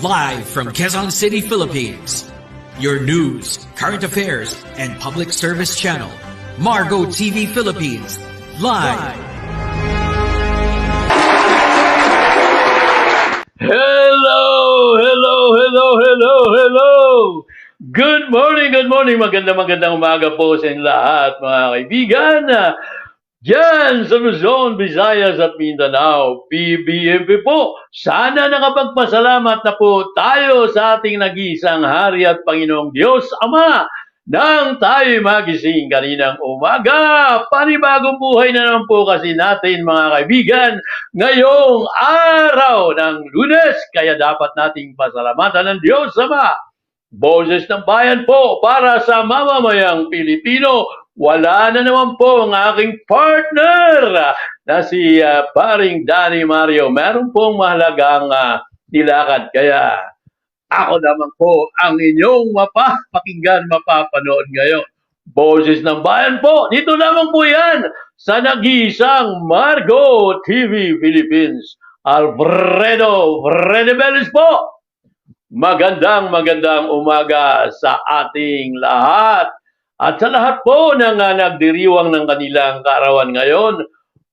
Live from Quezon City, Philippines. Your news, current affairs, and public service channel. Margo TV Philippines. Live. Hello, hello, hello, hello, hello. Good morning, good morning. Magandang magandang umaga po sa lahat, mga kaibigan. Diyan sa Luzon, Visayas at Mindanao, PBMP po. Sana nakapagpasalamat na po tayo sa ating nag-iisang hari at Panginoong Diyos Ama nang tayo magising kaninang umaga. Panibagong buhay na naman po kasi natin mga kaibigan ngayong araw ng lunes. Kaya dapat nating pasalamatan ng Diyos Ama. Boses ng bayan po para sa mamamayang Pilipino. Wala na naman po ang aking partner na si ah, paring Danny Mario. Meron pong mahalagang ah, nilakad. Kaya ako naman po ang inyong mapapakinggan, mapapanood ngayon. Boses ng bayan po. Dito naman po yan sa nag-iisang Margo TV Philippines. Alfredo Fredebelis po. Magandang magandang umaga sa ating lahat. At sa lahat po ng uh, nagdiriwang ng kanilang kaarawan ngayon,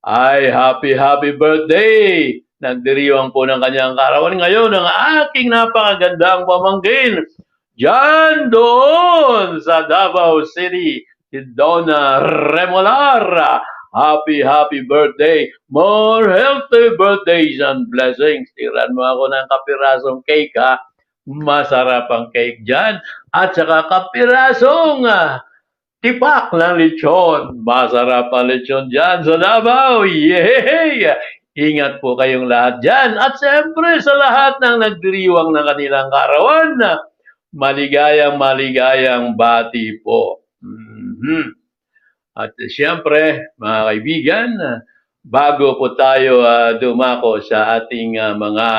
ay happy happy birthday! Nagdiriwang po ng kanyang kaarawan ngayon ang aking napakagandang pamangkin. Diyan doon sa Davao City, si Donna Remolar. Happy, happy birthday. More healthy birthdays and blessings. Tiran mo ako ng kapirasong cake ha. Masarap ang cake dyan. At saka kapirasong ah, tipak ng lechon. Masarap ang lechon dyan sa Davao. Yay! Ingat po kayong lahat dyan. At siyempre sa lahat ng nagdiriwang ng kanilang karawan, maligayang maligayang bati po. Mhm. At siyempre, mga kaibigan, bago po tayo ah, dumako sa ating ah, mga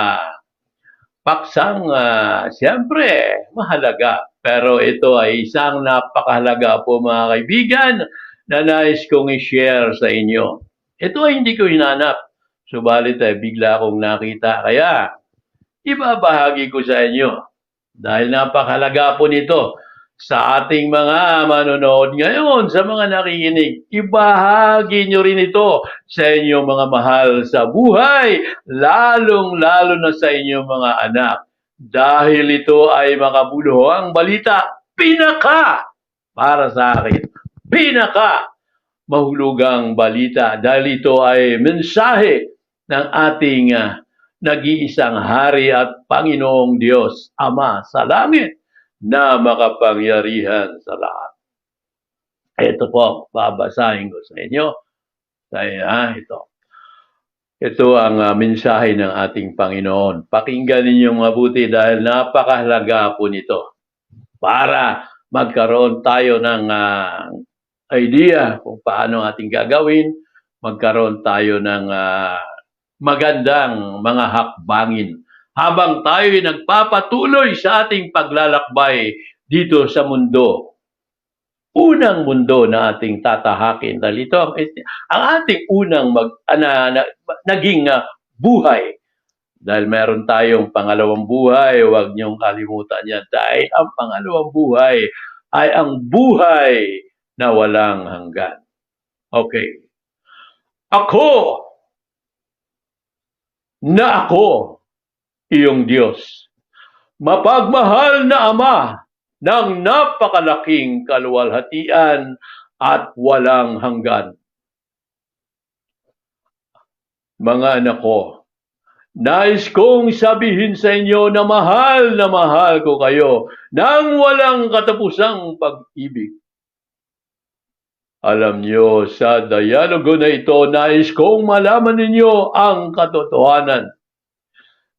paksang uh, siyempre mahalaga. Pero ito ay isang napakahalaga po mga kaibigan na nais kong i-share sa inyo. Ito ay hindi ko hinanap. Subalit ay bigla akong nakita. Kaya ibabahagi ko sa inyo. Dahil napakahalaga po nito sa ating mga manonood ngayon, sa mga nakikinig. Ibahagi nyo rin ito sa inyong mga mahal sa buhay, lalong-lalo na sa inyong mga anak. Dahil ito ay makabuluhang balita, pinaka para sa akin, pinaka mahulugang balita dahil ito ay mensahe ng ating ah, nag-iisang hari at Panginoong Diyos, Ama sa langit na makapangyarihan sa lahat. Ito po, babasahin ko sa inyo. Kaya ah, ito. Ito ang uh, mensahe ng ating Panginoon. Pakinggan ninyong mabuti dahil napakahalaga po nito. Para magkaroon tayo ng uh, idea kung paano ating gagawin, magkaroon tayo ng uh, magandang mga hakbangin habang tayo nagpapatuloy sa ating paglalakbay dito sa mundo. Unang mundo na ating tatahakin dahil ito ang, ang ating unang mag, na, na, naging uh, buhay. Dahil meron tayong pangalawang buhay, huwag niyong kalimutan yan. Dahil ang pangalawang buhay ay ang buhay na walang hanggan. Okay. Ako na ako iyong Diyos. Mapagmahal na Ama ng napakalaking kaluwalhatian at walang hanggan. Mga anak ko, nais kong sabihin sa inyo na mahal na mahal ko kayo nang walang katapusang pag-ibig. Alam niyo, sa dialogo na ito, nais kong malaman ninyo ang katotohanan.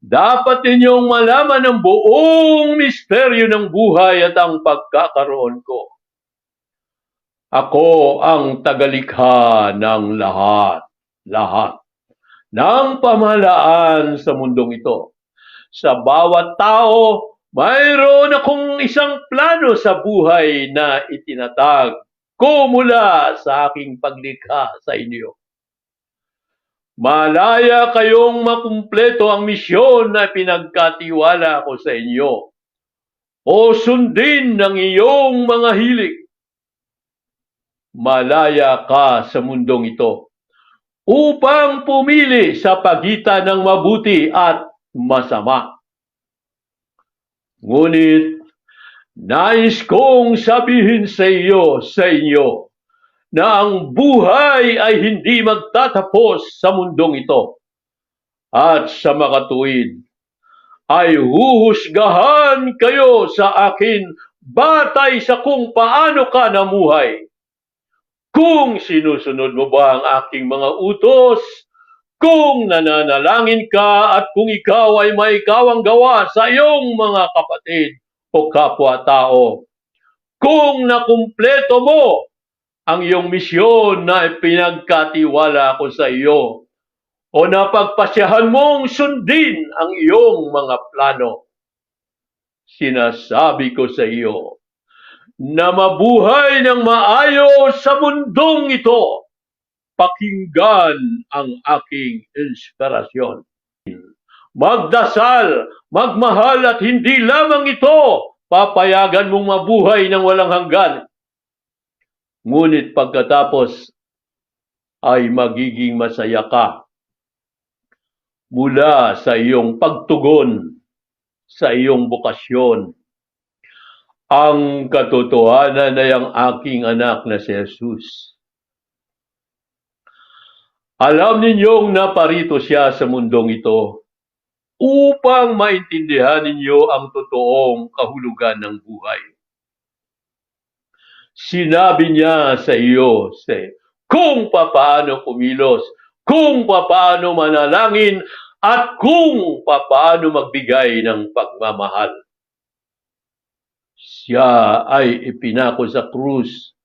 Dapat ninyong malaman ang buong misteryo ng buhay at ang pagkakaroon ko. Ako ang tagalikha ng lahat, lahat, ng pamahalaan sa mundong ito. Sa bawat tao, mayroon akong isang plano sa buhay na itinatag ko mula sa aking paglikha sa inyo. Malaya kayong makumpleto ang misyon na pinagkatiwala ko sa inyo. O sundin ng iyong mga hilig. Malaya ka sa mundong ito upang pumili sa pagitan ng mabuti at masama. Ngunit, nais kong sabihin sa iyo, sa inyo, na ang buhay ay hindi magtatapos sa mundong ito. At sa makatuwid, ay huhusgahan kayo sa akin batay sa kung paano ka namuhay. Kung sinusunod mo ba ang aking mga utos, kung nananalangin ka at kung ikaw ay may kawang gawa sa iyong mga kapatid o kapwa-tao, kung nakumpleto mo ang iyong misyon na pinagkatiwala ko sa iyo, o napagpasyahan mong sundin ang iyong mga plano, sinasabi ko sa iyo, na mabuhay ng maayos sa mundong ito. Pakinggan ang aking inspirasyon. Magdasal, magmahal at hindi lamang ito papayagan mong mabuhay ng walang hanggan. Ngunit pagkatapos ay magiging masaya ka mula sa iyong pagtugon sa iyong bukasyon ang katotohanan ay ang aking anak na si Jesus. Alam ninyong naparito siya sa mundong ito upang maintindihan ninyo ang totoong kahulugan ng buhay. Sinabi niya sa iyo sa kung papaano kumilos, kung papaano manalangin, at kung papaano magbigay ng pagmamahal siya ay ipinako sa krus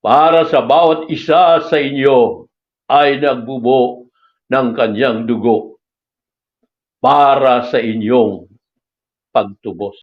para sa bawat isa sa inyo ay nagbubo ng kanyang dugo para sa inyong pagtubos.